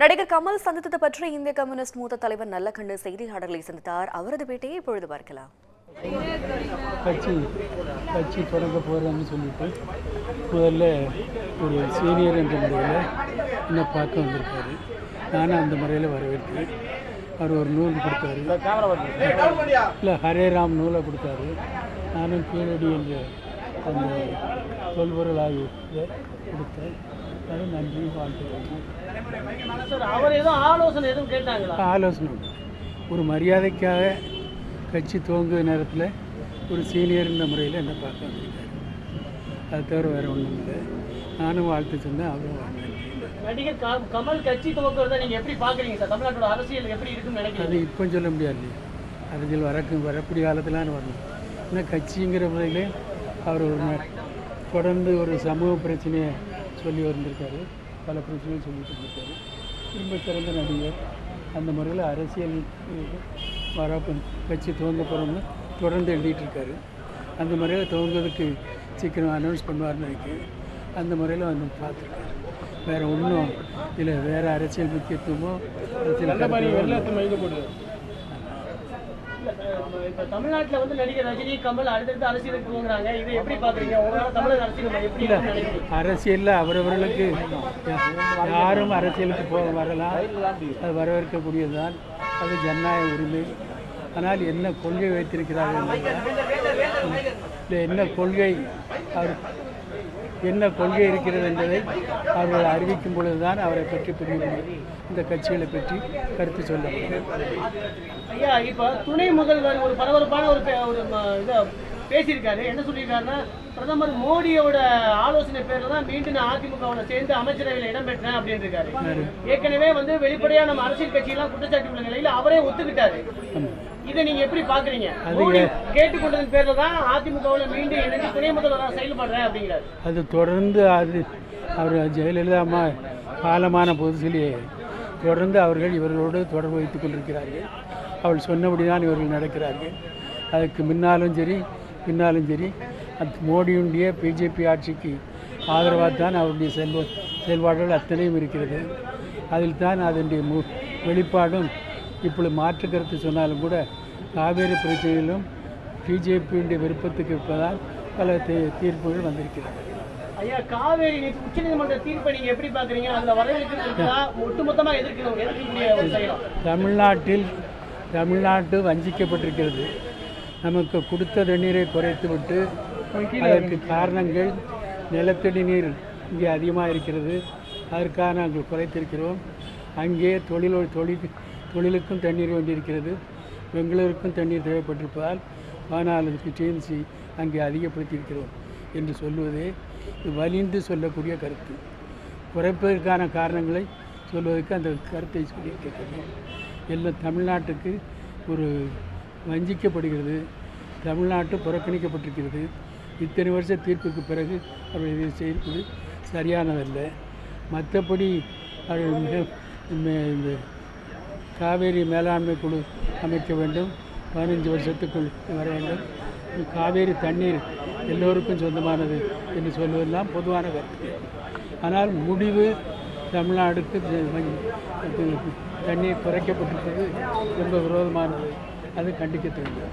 நடிகர் கமல் சந்தித்தது பற்றி இந்திய கம்யூனிஸ்ட் மூத்த தலைவர் நல்லக்கண்ணு செய்தியாளர்களை சந்தித்தார். அவரது பேட்டியை இப்பொழுது பார்க்கலாம். கட்சி கட்சி தொடங்க போகிறேன்னு சொல்லிட்டு முதல்ல ஒரு சீனியர் என்ற முறையில் என்னை பார்க்க வந்திருக்காரு. நானும் அந்த முறையில் வரவேற்கிறேன். அவர் ஒரு நூல் கொடுத்தாரு. இல்லை ஹரேராம் நூலை கொடுத்தாரு. நானும் கீழடி என்ற அந்த தொல்பொருள் ஆகியத்தை கொடுத்தேன். அது நன்றி வாழ்த்துக்கிறேன் சார் அவர் எதுவும் ஆலோசனை. ஒரு மரியாதைக்காக கட்சி துவங்குற நேரத்தில் ஒரு சீனியர்ன்ற முறையில் என்னை பார்க்க வந்திருக்காரு. அது தவிர வேறு ஒன்றும் இல்லை. நானும் வாழ்த்து சொன்னேன் அவரும் வாழ்த்து நடிகர் கமல் கட்சி துவக்கிறத நீங்க எப்படி பாக்குறீங்க சார்? தமிழ்நாட்டோட அரசியல் எப்படி இருக்குன்னு அது நினைக்கிறீங்க இப்போ சொல்ல முடியாது. அரசியல் வரக்கு வரக்கூடிய காலத்திலான்னு வரணும். ஏன்னா கட்சிங்கிற முறையிலே அவர் ஒரு தொடர்ந்து ஒரு சமூக பிரச்சனையை சொல்லி வந்திருக்காரு. பல பிரச்சனைகள் சொல்லிட்டு இருக்காரு திரும்ப சிறந்த நடிகர். அந்த முறையில் அரசியல் வர கட்சி துவங்க போகிறோம்னு தொடர்ந்து எழுதிட்டு இருக்காரு. அந்த முறையில் துவங்குறதுக்கு சீக்கிரம் அனௌன்ஸ் பண்ணுவார்னு நினைக்கிறேன். அந்த முறையில் வந்து பார்த்துருக்காரு. வேறு ஒன்றும் இல்லை வேறு அரசியல் முக்கியத்துவமோ அரசியல் இப்ப தமிழ்நாட்டுல வந்து நடிகர் ரஜினி கமல் அடுத்தடுத்து அரசியலுக்கு போகிறாங்க. இதை எப்படி பாக்குறீங்க? உங்களால தமிழக அரசியல் எப்படி இல்லை அரசியலில் அவரவர்களுக்கு யாரும் அரசியலுக்கு போக வரலாம். அது வரவேற்கக்கூடியதுதான். அது ஜனநாயக உரிமை. ஆனால் என்ன கொள்கை வைத்திருக்கிறார்கள் இல்லை என்ன கொள்கை அவர் என்ன கொள்கை இருக்கிறது என்பதை அவர்கள் அறிவிக்கும் பொழுது தான் அவரை பற்றி புரிய முடியும். இந்த கட்சிகளை பற்றி கருத்து சொல்ல முடியும் ஐயா இப்ப துணை முதல்வர் ஒரு பரபரப்பான ஒரு இத பேசியிருக்காரு. என்ன சொல்லியிருக்காருன்னா பிரதமர் மோடியோட ஆலோசனை பேர்ல தான் மீண்டும் நான் அதிமுகவோட சேர்ந்து அமைச்சரவையில் இடம்பெற்றேன் அப்படின்னு இருக்காரு? ஏற்கனவே வந்து வெளிப்படையா நம்ம அரசியல் கட்சியெல்லாம் குற்றச்சாட்டு உள்ள நிலையில அவரே ஒத்துக்கிட்டாரு. இதை நீங்க எப்படி பாக்குறீங்க? கேட்டுக்கொண்டதன் பேர்ல தான் அதிமுகவுல மீண்டும் இணைந்து துணை முதல்வராக செயல்படுறேன் அப்படிங்கிறாரு. அது தொடர்ந்து அது அவர் ஜெயலலிதா அம்மா காலமான புதுசிலே தொடர்ந்து அவர்கள் இவர்களோடு தொடர்பு வைத்துக் கொண்டிருக்கிறார்கள். அவள் சொன்னபடி தான் இவர்கள் நடக்கிறார்கள். அதுக்கு முன்னாலும் சரி பின்னாலும் சரி அந்த மோடியுடைய பிஜேபி ஆட்சிக்கு ஆதரவாக தான் அவருடைய செல்வ செயல்பாடுகள் அத்தனையும் இருக்கிறது. அதில் தான் அதனுடைய மு வெளிப்பாடும் இப்பொழுது மாற்று கருத்து சொன்னாலும் கூட காவேரி பிரச்சனையிலும் பிஜேபியுடைய விருப்பத்துக்கு இருப்பதால் பல தீர்ப்புகள் வந்திருக்கிறது. ஐயா காவேரி உச்சநீதிமன்ற தீர்ப்பை நீங்க எப்படி பாக்குறீங்க அதுல வரவேற்கிறதா ஒட்டுமொத்தமா எதிர்க்கணும் எதிர்க்கக்கூடிய ஒரு செயலம் தமிழ்நாட்டில் தமிழ்நாட்டு வஞ்சிக்கப்பட்டிருக்கிறது. நமக்கு கொடுத்த தண்ணீரை குறைத்துவிட்டு அதற்கு காரணங்கள் நிலத்தடி நீர் இங்கே அதிகமாக இருக்கிறது. அதற்காக நாங்கள் குறைத்திருக்கிறோம். அங்கே தொழில் தொழில் தொழிலுக்கும் தண்ணீர் வேண்டியிருக்கிறது பெங்களூருக்கும் தண்ணீர் தேவைப்பட்டிருப்பதால் அதுக்கு டிஎம்சி அங்கே அதிகப்படுத்தியிருக்கிறோம் என்று சொல்வது வலிந்து சொல்லக்கூடிய கருத்து. குறைப்பதற்கான காரணங்களை சொல்வதற்கு அந்த கருத்தை சொல்லியிருக்கிறோம் எல்லாம் தமிழ்நாட்டுக்கு ஒரு வஞ்சிக்கப்படுகிறது. தமிழ்நாட்டு புறக்கணிக்கப்பட்டிருக்கிறது. இத்தனை வருஷ தீர்ப்புக்கு பிறகு அவர்கள் இதை செய்வது சரியானதல்ல. மற்றபடி அவர்கள் மிக இந்த காவேரி மேலாண்மை குழு அமைக்க வேண்டும். பதினஞ்சு வருஷத்துக்குள் வர வேண்டும். காவேரி தண்ணீர் எல்லோருக்கும் சொந்தமானது என்று சொல்வதெல்லாம் பொதுவான கருத்து. ஆனால் முடிவு தமிழ்நாடுக்கு தண்ணீர் குறைக்கப்பட்டிருப்பது ரொம்ப விரோதமானது. அது கண்டிக்கத்தக்கது.